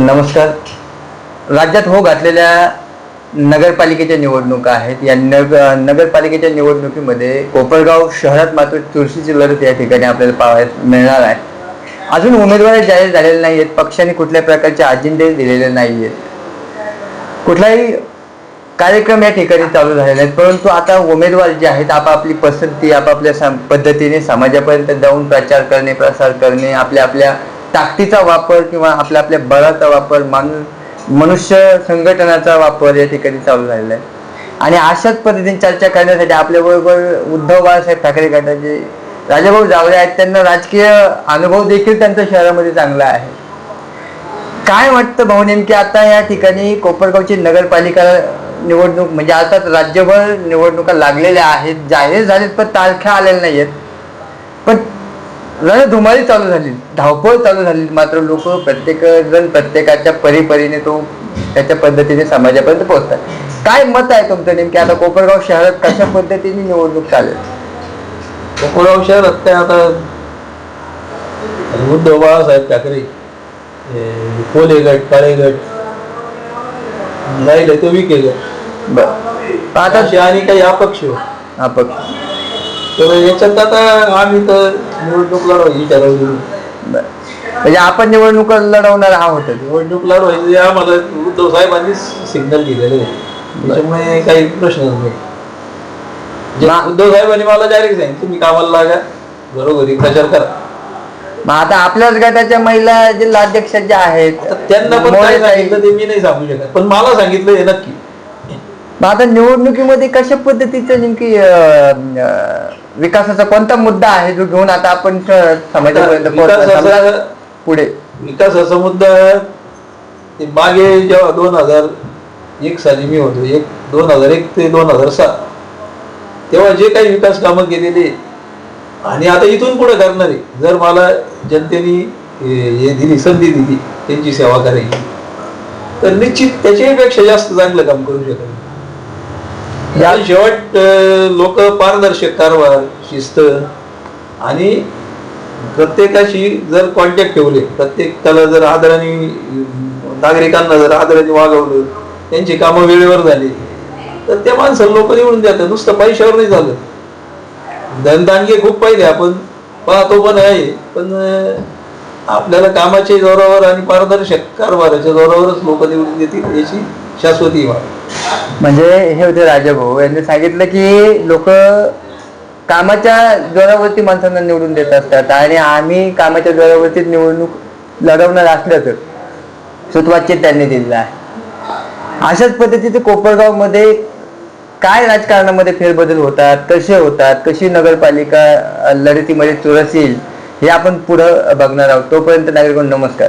नमस्कार. राज्यात हो घातलेल्या नगरपालिकेच्या निवडणुका आहेत. या नग नगरपालिकेच्या निवडणुकीमध्ये कोपरगाव शहरात मात्र तुळशीची लढत या ठिकाणी आपल्याला पाहायला मिळणार आहे. अजून उमेदवार जाहीर झालेले नाही आहेत पक्षाने कुठल्या प्रकारचे अजेंडे दिलेले नाही आहेत कुठलाही कार्यक्रम या ठिकाणी चालू झालेले आहेत परंतु आता उमेदवार जे आहेत आपापली पसंती आपापल्या पद्धतीने समाजापर्यंत जाऊन प्रचार करणे प्रसार करणे आपल्या आपल्या ताकदीचा वापर किंवा आपल्या आपल्या बळाचा वापर माणूस मनुष्य संघटनाचा वापर या ठिकाणी चालू झालेला आहे. आणि अशाच पद्धतीने चर्चा करण्यासाठी आपल्याबरोबर उद्धव बाळासाहेब ठाकरे गटाचे राजाभाऊ जावळे आहेत त्यांना राजकीय अनुभव देखील त्यांच्या शहरामध्ये चांगला आहे. काय वाटतं भाऊ नेमकी आता या ठिकाणी कोपरगावची नगरपालिका निवडणूक म्हणजे आता राज्यभर निवडणुका लागलेल्या आहेत जाहीर झालेत पण तारख्या आलेल्या नाहीयेत. पण रणधुमाळी चालू झाली. धावपळ चालू झाली. मात्र लोक प्रत्येक जण प्रत्येकाच्या परीपरीने तो त्याच्या पद्धतीने समाजापर्यंत पोहोचतात. काय मत आहे तुमचं नेमकी? आता कोपरगाव शहरात कशा पद्धतीने निवडणूक चालेल? कोपरगाव शहरात काय आता उद्धव बाळासाहेब ठाकरे कोले गट काळे गट राहिले तो विके गट. आता आणि काही अपक्ष. अपक्ष. तर याच्यात आता आम्ही तर निवडणूक लढवायची ठरवली बर म्हणजे आपण निवडणूक लढवणार आहोत. निवडणूक लढवायची आम्हाला उद्धव साहेबांनी सिग्नल दिलेले आहे. त्याच्यामुळे काही प्रश्नच नाही. जे मा- उद्धव साहेबांनी मला डायरेक्ट सांगितलं तुम्ही कामाला लागा. घरोघरी प्रचार करा. मग आता आपल्याच गटाच्या महिला जिल्हाध्यक्ष ज्या आहेत त्यांना पण काय सांगितलं ते मी नाही सांगू शकत. पण मला सांगितलं हे नक्की. मग आता निवडणुकीमध्ये कशा पद्धतीचं नेमकी विकासाचा कोणता मुद्दा आहे जो घेऊन आता आपण समाजापर्यंत पोहोचणार? समजा विकासाचा पुढे. विकासाचा मुद्दा ते मागे जेव्हा दोन हजार एक साली मी होतो एक दोन हजार एक ते दोन हजार सात तेव्हा जे काही विकास कामं केलेली आणि आता इथून पुढे करणार आहे जर मला जनतेने हे हे दिली संधी दिली त्यांची सेवा करायची तर निश्चित त्याच्याही जास्त चांगलं काम करू शकेल या शेवट लोक पारदर्शक कारभार शिस्त. आणि प्रत्येकाशी जर कॉन्टॅक्ट ठेवले प्रत्येकाला जर आदराने नागरिकांना जर आदराने वागवलं त्यांची कामं वेळेवर झाली तर त्या माणसाला लोक निवडून देतात. नुसतं पैशावर नाही. झालं धनदानगे खूप पाहिले आपण पाहतो पण आहे. पण आपल्याला कामाच्या जोरावर आणि पारदर्शक कारभाराच्या जोरावरच लोक निवडून देतील याची शाश्वती म्हणजे हे होते राजाभाऊ. यांनी सांगितलं की लोक कामाच्या जोरावरती माणसांना निवडून देत असतात आणि आम्ही कामाच्या जोरावरती निवडणूक लढवणार असल्याचं सुतवाच्य त्यांनी दिलेलं आहे. अशाच पद्धतीचे कोपरगावमध्ये काय राजकारणामध्ये फेरबदल होतात कसे होतात कशी नगरपालिका लढतीमध्ये चुरस हे आपण पुढं बघणार आहोत. तोपर्यंत नागरिकांनो नमस्कार.